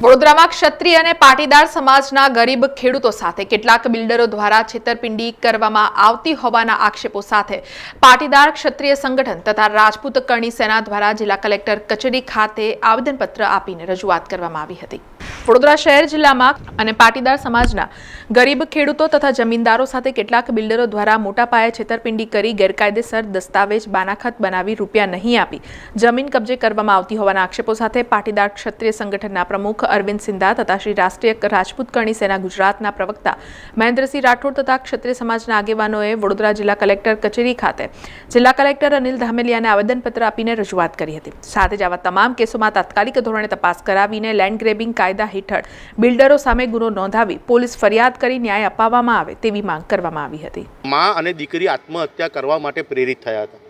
વડોદરામાં ક્ષત્રિય અને પાટીદાર સમાજના ગરીબ ખેડૂતો સાથે કેટલાક બિલ્ડરો દ્વારા છેતરપિંડી કરવામાં આવતી હોવાના આક્ષેપો સાથે પાટીદાર ક્ષત્રિય સંગઠન તથા રાજપૂત કરણી સેના દ્વારા જિલ્લા કલેક્ટર કચેરી ખાતે આવેદનપત્ર આપીને રજૂઆત કરવામાં આવી હતી. વડોદરા શહેર જિલ્લામાં અને પાટીદાર સમાજના ગરીબ ખેડૂતો તથા જમીનદારો સાથે કેટલાક બિલ્ડરો દ્વારા મોટા પાયે છેતરપિંડી કરી ગેરકાયદેસર દસ્તાવેજ બાનાખત બનાવી રૂપિયા નહીં આપી જમીન કબજે કરવામાં આવતી હોવાના આક્ષેપો સાથે પાટીદાર ક્ષત્રિય સંગઠનના પ્રમુખ અરવિંદ સિંધા તથા શ્રી રાષ્ટ્રીય રાજપૂત કરણી સેના ગુજરાતના પ્રવક્તા મહેન્દ્રસિંહ રાઠોડ તથા ક્ષત્રિય સમાજના આગેવાનોએ વડોદરા જિલ્લા કલેક્ટર કચેરી ખાતે જિલ્લા કલેક્ટર અનિલ ધામેલિયાને આવેદનપત્ર આપીને રજૂઆત કરી હતી. સાથે જ આવા તમામ કેસોમાં તાત્કાલિક ધોરણે તપાસ કરાવીને લેન્ડ ગ્રેબિંગ કાયદા હેઠળ બિલ્ડરો સામે ગુનો નોંધાવી પોલીસ ફરિયાદ કરી ન્યાય અપાવવામાં આવે તેવી માંગ કરવામાં આવી હતી. મા અને દીકરી આત્મહત્યા કરવા માટે પ્રેરિત થયા હતા.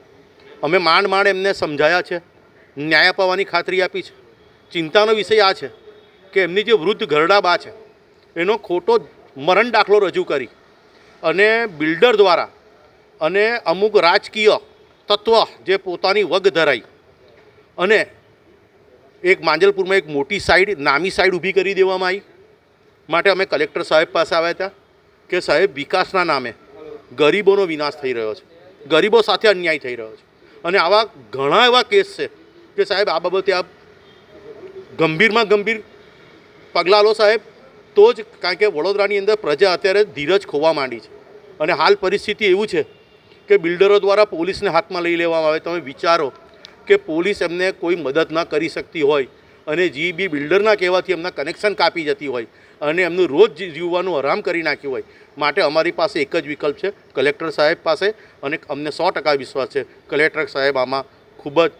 અમે માંડ માંડ એમને સમજાયા છે, ન્યાય અપાવવાની ખાતરી આપી છે. ચિંતાનો વિષય આ છે. કે એમની જે વૃદ્ધ ઘરડા બા છે, એનો ખોટો મરણ દાખલો રજૂ કરી અને બિલ્ડર દ્વારા અને અમુક રાજકીય તત્વ જે પોતાની વગ ધરાઈ અને એક માંજલપુરમાં એક મોટી સાઈડ, નામી સાઈડ ઊભી કરી દેવામાં આવી. માટે અમે કલેક્ટર સાહેબ પાસે આવ્યા હતા કે સાહેબ, વિકાસના નામે ગરીબોનો વિનાશ થઈ રહ્યો છે. ગરીબો સાથે અન્યાય થઈ રહ્યો છે. અને આવા ઘણા એવા કેસ છે કે સાહેબ, આ બાબતે આપ ગંભીરમાં ગંભીર પગલાં લો સાહેબ. તો જ કારણ કે વડોદરાની અંદર પ્રજા અત્યારે ધીરજ ખોવા માંડી છે. અને હાલ પરિસ્થિતિ એવું છે કે બિલ્ડરો દ્વારા પોલીસને હાથમાં લઈ લેવામાં આવે. તમે વિચારો કે પોલીસ એમને કોઈ મદદ ના કરી શકતી હોય અને જી બી બિલ્ડરના કહેવાથી એમના કનેક્શન કાપી જતી હોય અને એમનું રોજ જીવવાનું આરામ કરી નાખ્યું હોય. માટે અમારી પાસે એક જ વિકલ્પ છે, કલેક્ટર સાહેબ પાસે અને અમને સો ટકા વિશ્વાસ છે. કલેક્ટર સાહેબ આમાં ખૂબ જ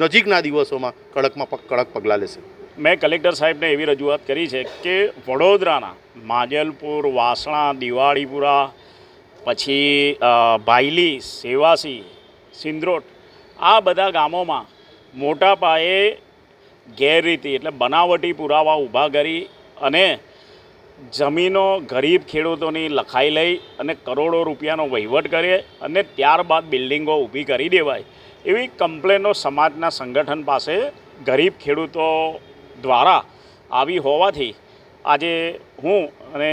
નજીકના દિવસોમાં કડકમાં કડક પગલાં લેશે. મેં કલેક્ટર સાહેબને એવી રજૂઆત કરી છે કે વડોદરાના માજલપુર, વાસણા, દિવાળીપુરા, પછી ભાયલી સેવાસી, સિંદ્રોટ, આ બધા ગામોમાં મોટા પાયે ગેરરીતિ એટલે બનાવટી પુરાવા ઊભા કરી અને જમીનો ગરીબ ખેડૂતોની લખાઈ લઈ અને કરોડો રૂપિયાનો વહીવટ કરે અને ત્યારબાદ બિલ્ડિંગો ઊભી કરી દેવાય. એવી કમ્પ્લેનો સમાજના સંગઠન પાસે ગરીબ ખેડૂતો દ્વારા આવી હોવાથી આજે હું અને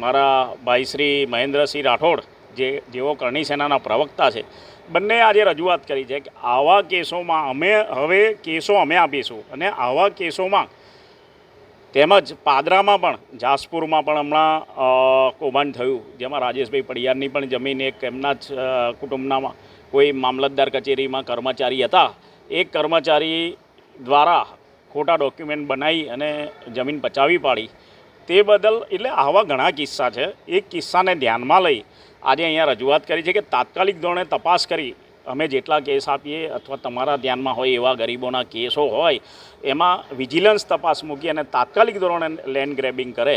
મારા ભાઈ શ્રી મહેન્દ્રસિંહ રાઠોડ, જે જેઓ કરણી સેનાના પ્રવક્તા છે, બંને આજે રજૂઆત કરી છે કે આવા કેસોમાં અમે હવે કેસો અમે આપીશું અને આવા કેસોમાં તેમજ પાદરામાં પણ, જાસપુરમાં પણ હમણાં કૌભાંડ થયું, જેમાં રાજેશભાઈ પડિયારની પણ જમીન એક એમના જ કુટુંબનામાં કોઈ મામલતદાર કચેરીમાં કર્મચારી હતા. એ કર્મચારી દ્વારા ખોટા ડોક્યુમેન્ટ બનાવી અને જમીન પચાવી પાડી. તે બદલ એટલે આવા ઘણા કિસ્સા છે. એ કિસ્સાને ધ્યાનમાં લઈ આજે અહીંયા રજૂઆત કરી છે કે તાત્કાલિક ધોરણે તપાસ કરી. અમે જેટલા કેસ આપીએ અથવા તમારા ધ્યાનમાં હોય એવા ગરીબોના કેસો હોય, એમાં વિજિલન્સ તપાસ મૂકી અને તાત્કાલિક ધોરણે લેન્ડ ગ્રેબિંગ કરે.